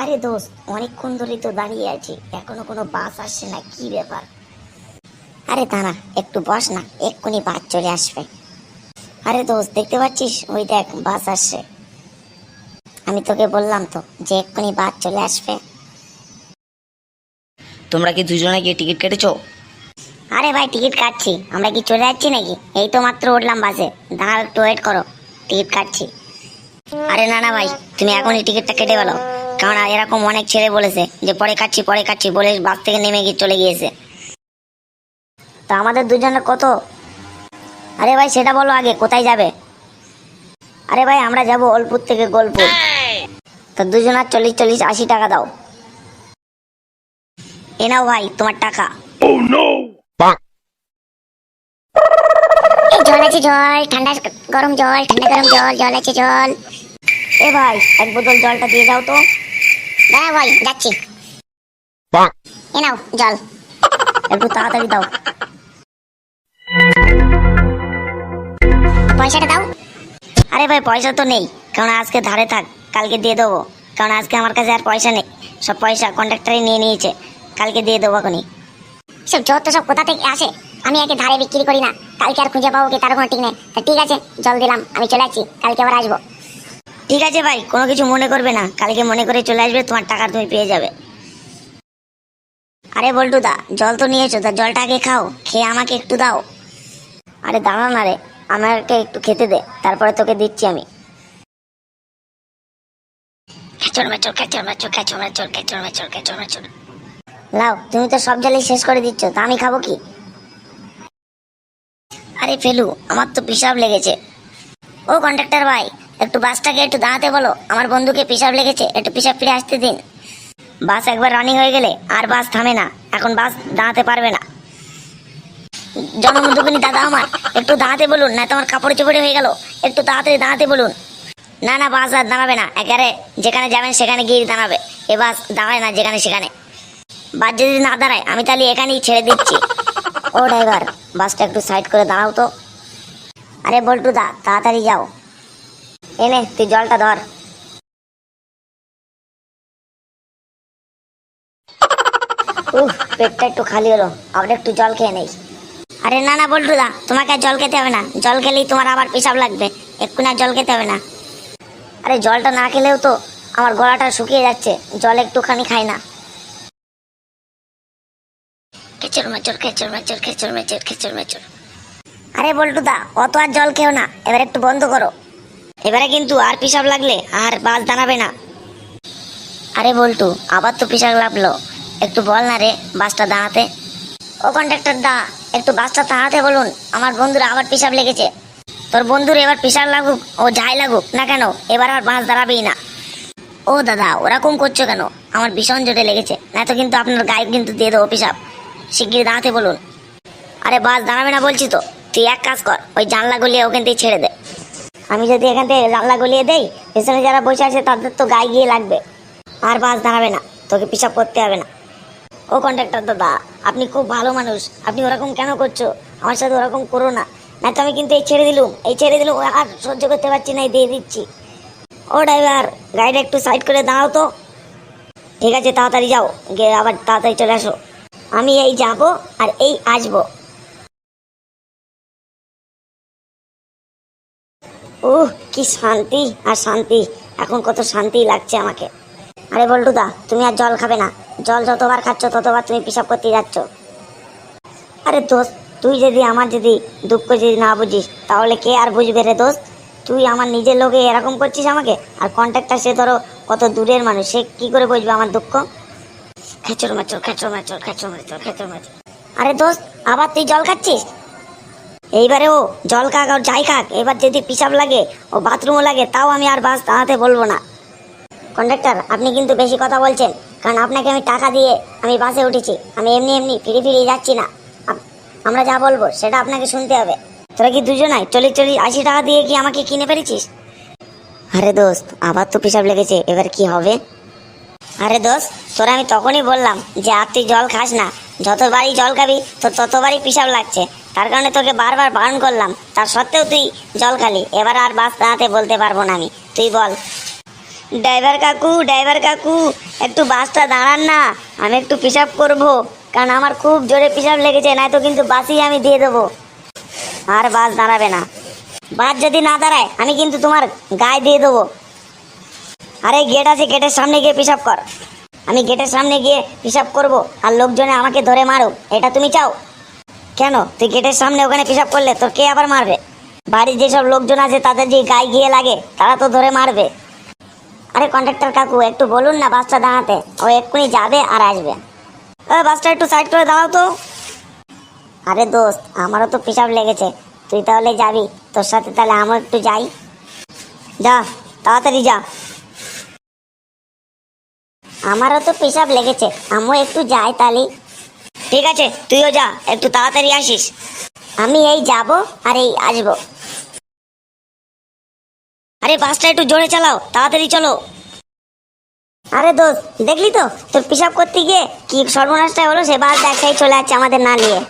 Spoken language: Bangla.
আরে দোস্ত অনেকক্ষণ ধরেই তো দাঁড়িয়ে আছি। এখনও কোনো বাস আসছে না কি ব্যাপার? আরে দাঁড়া একটু বস না এক্ষুনি বাস চলে আসবে। আরে দোস্ত দেখতে পাচ্ছিস? ওই দেখ বাস আসছে। আমি তোকে বললাম তো যে এক্ষুনি বাস চলে আসবে। তোমরা কি দুজনে গিয়ে টিকিট কেটেছো? আরে ভাই টিকিট কাটছি। আমরা কি চলে যাচ্ছি নাকি? এই তো মাত্র উঠলাম বাসে। দাঁড়াও একটু ওয়েট করো। টিকিট কাটছি। আরে না না ভাই তুমি এখনই টিকিটটা কেটে গেলো কারণ এরকম অনেক ছেলে বলেছে যে পরে কাটছি পরে কাটছি বলে বাস থেকে নেমে গিয়ে চলে গিয়েছে। তা আমাদের দুজনের কত? আরে ভাই সেটা বলো আগে কোথায় যাবে? আরে ভাই আমরা যাব ওলপুর থেকে গোলপুর। তো দুজনের চল্লিশ চল্লিশ আশি টাকা দাও। এ নাও ভাই তোমার টাকা। এই জল আছে জল। ঠান্ডা গরম জল ঠান্ডা গরম জল জল আছে জল। এ ভাই এক বোতল জলটা দিয়ে দাও তো। দাঁড়া ভাই যাচ্ছি। এ নাও জল। একটু তাড়াতাড়ি দাও। পয়সাটা দাও। আরে ভাই পয়সা তো নেই। কারণ আজকে ধারে থাক কালকে দিয়ে দেবো। কারণ আজকে আমার কাছে আর পয়সা নেই। সব পয়সা কন্ট্রাক্টরই নিয়ে নিয়েছে। কালকে দিয়ে দেবো এখনই। সব যত সব কোথা থেকে আসে? আমি একে ধারে বিক্রি করি না। কালকে আর খুঁজে পাবো কি? তার কোনো ঠিক নেই। তা ঠিক আছে জল দিলাম। আমি চলে যাচ্ছি। কালকে আবার আসব। ঠিক আছে ভাই, কোনো কিছু মনে করবে না। কালকে মনে করে চলে আসবে, তোমার টাকা তুমি পেয়ে যাবে। আরে বল্টু দা জল তো নিয়েছো, তা জলটা আগে খাও, খেয়ে আমাকে একটু দাও। আরে দাঁড়া না রে, আমাকে একটু খেতে দে, তারপরে তোকে দিচ্ছি আমি। লাও, তুমি তো সব জলই শেষ করে দিচ্ছ, তা আমি খাব কি? আরে ফেলু, আমার তো পিসাব লেগেছে। ও কন্ট্রাক্টর ভাই একটু বাসটাকে একটু দাঁড়াতে বলো। আমার বন্ধুকে পিসাব লেগেছে, একটু পিসাব ফিরে আসতে দিন। বাস একবার রানিং হয়ে গেলে আর বাস থামে না। এখন বাস দাঁড়াতে পারবে না। জনমধুকুনি দাদা আমার, একটু দাঁড়াতে বলুন, না তোমার কাপড় চোপড়ে হয়ে গেল। একটু তাড়াতাড়ি দাঁড়াতে বলুন। না না, বাস আর দাঁড়াবে না। একেবারে যেখানে যাবেন সেখানে গিয়ে দাঁড়াবে। এ বাস দাঁড়ায় না যেখানে সেখানে। বাস যদি না দাঁড়ায়, আমি তাহলে এখানেই ছেড়ে দিচ্ছি। ও ড্রাইভার বাসটা একটু সাইড করে দাঁড়াও তো। আরে বল্টু দা তাড়াতাড়ি যাও। এনে, তুই জলটা ধর। উহ, পেটটা একটু খালি হলো, আবার একটু জল খেয়ে নেই। আরে না না বল্টু দা তোমাকে জল খেতে হবে না। জল খেলেই তোমার আবার পেশাব লাগবে। এক্ষুনি আর জল খেতে হবে না। আরে, জলটা না খেলেও তো আমার গলাটা শুকিয়ে যাচ্ছে। জল একটুখানি খাই না। খেচর মেচর খেচর মেচর খেচর মেচর খেচর মেচর। আরে বল্টু দা অত আর জল খেও না। এবার একটু বন্ধ করো। এবারে কিন্তু আর পিসাব লাগলে আর বাস দাঁড়াবে না। আরে বল্টু, আবার তো পিসাব লাগল। একটু বল না রে বাসটা দাঁড়াতে। ও কন্ট্রাক্টর দা, একটু বাসটা দাঁড়াতে বলুন। আমার বন্ধুরা আবার পিসাব লেগেছে। তোর বন্ধুর এবার পিসাব লাগুক, ও যাই লাগুক না কেন, এবার আর বাস দাঁড়াবেই না। ও দাদা ওরকম করছ কেন? আমার ভীষণ জোরে লেগেছে। না তো কিন্তু আপনার গায়ে কিন্তু দিয়ে দেবো পিসাব শিগগির দাঁড়াতে বলুন। আরে বাস দাঁড়াবে না বলছি তো। তুই এক কাজ কর, ওই জানলা গলিয়ে ওখান থেকে ছেড়ে দে। আমি যদি এখান থেকে জানলা গলিয়ে দেই, পেছনে যারা বসে আছে তাদের তো গায়ে গিয়ে লাগবে। আর বাস দাঁড়াবে না, তোকে পিসাব করতে হবে না। ও কন্ট্রাক্টর দাদা, আপনি খুব ভালো মানুষ, আপনি ওরকম কেন করছ? আমার সাথে ওরকম করো না। না তো আমি কিন্তু এই ছেড়ে দিলুম, এই ছেড়ে দিলুম আর সহ্য করতে পারছি না দিয়ে দিচ্ছি। ও ড্রাইভার গাড়িটা একটু সাইড করে দাঁড়াও তো। ঠিক আছে, তাড়াতাড়ি যাও, গিয়ে আবার তাড়াতাড়ি চলে আসো। আমি এই যাব আর এই আসব। উহ কি শান্তি আর শান্তি। এখন কত শান্তি লাগছে আমাকে। আরে বল্টুদা, তুমি আর জল খাবে না। জল যতবার খাচ্ছ, ততবার তুমি পিসাব করতে যাচ্ছ। আরে দোস্ত, তুই যদি আমার যদি দুঃখ যদি না বুঝিস, তাহলে কে আর বুঝবে রে দোস্ত? তুই আমার নিজের লোকে এরকম করছিস আমাকে? আর কন্ট্রাক্টর সে ধরো কত দূরের মানুষ, সে কী করে বুঝবে আমার দুঃখ? খেচর মেচর খেচর মেচর খেচর মেচর খেচর মেচর। আরে দোস্ত, আবার তুই জল খাচ্ছিস? এইবারে ও জল খাক আর যাই খাক এবার যদি পিসাব লাগে, ও বাথরুমও লাগে, তাও আমি আর বাস দাঁড়াতে বলব না। কন্ডাক্টর আপনি কিন্তু বেশি কথা বলছেন, কারণ আপনাকে আমি টাকা দিয়ে আমি বাসে উঠেছি, আমি এমনি এমনি ফিরে ফিরে যাচ্ছি না। আমরা যা বলব, সেটা আপনাকে শুনতে হবে। তোরা কি দুজনাই চল্লিশ চল্লিশ আশি টাকা দিয়ে কি আমাকে কিনে ফেলেছিস? আরে দোস্ত, আবার তো পিসাব লেগেছে, এবার কি হবে? আরে দোস্ত, তোরা আমি তখনই বললাম যে, আর তুই জল খাস না, যতবারই জল খাবি, তো ততবারই পিসাব লাগছে। তার কারণে তোকে বারবার বারণ করলাম। তার সত্ত্বেও তুই জল খালি। এবার আর বাস দাঁড়াতে বলতে পারব না আমি। তুই বল। ড্রাইভার কাকু ড্রাইভার কাকু, একটু বাসটা দাঁড়ান না। আমি একটু পিসাব করব। কারণ আমার খুব জোরে পিসাব লেগেছে, নয়তো কিন্তু বাসই আমি দিয়ে দেবো। আর বাস দাঁড়াবে না। বাস যদি না দাঁড়ায়, আমি কিন্তু তোমার গায়ে দিয়ে দেবো। আরে গেট আছে গেটের সামনে গিয়ে পিসাব কর। আমি গেটের সামনে গিয়ে পিসাব করব। আর লোকজনে আমাকে ধরে মারুক। এটা তুমি চাও? কেন? তুই গেটের সামনে ওখানে পিসাব করলে তোর কে আবার মারবে? বাড়ির যেসব লোকজন আছে, তাদের যে গায়ে গিয়ে লাগে, তারা তো ধরে মারবে। আরে কন্ট্রাক্টর কাকু, একটু বলুন না বাসটা দাঁড়াতে। ও এক্ষুনি যাবে আর আসবে। বাসটা একটু সাইড করে দাঁড়াও তো। আরে দোস্ত, আমারও তো পিসাব লেগেছে। তুই তাহলে যাবি, তোর সাথে তাহলে আমার একটু যাই। যা, তাড়াতাড়ি যা। আমারও তো পেশাব লেগেছে, আমিও একটু যাই তাহলে। ঠিক আছে, তুইও যা, একটু তাড়াতাড়ি আসিস। আমি এই যাব আর এই আসব। আরে, বাসটা একটু জোরে চালাও, তাড়াতাড়ি চলো। আরে দোস্ত, দেখলি তো, তোর পিসাব করতে গিয়ে কি সর্বনাশটা হলো, সে বাস দেখাই চলে যাচ্ছে আমাদের না নিয়ে।